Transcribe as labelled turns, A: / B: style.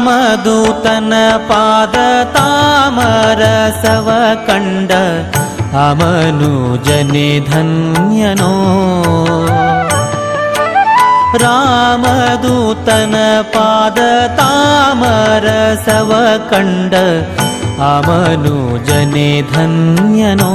A: रामदूतन पादतामरसव कण्ड अमनुजने धन्यनो। रामदूतन पादतामरसव कण्ड अमनुजने धन्यनो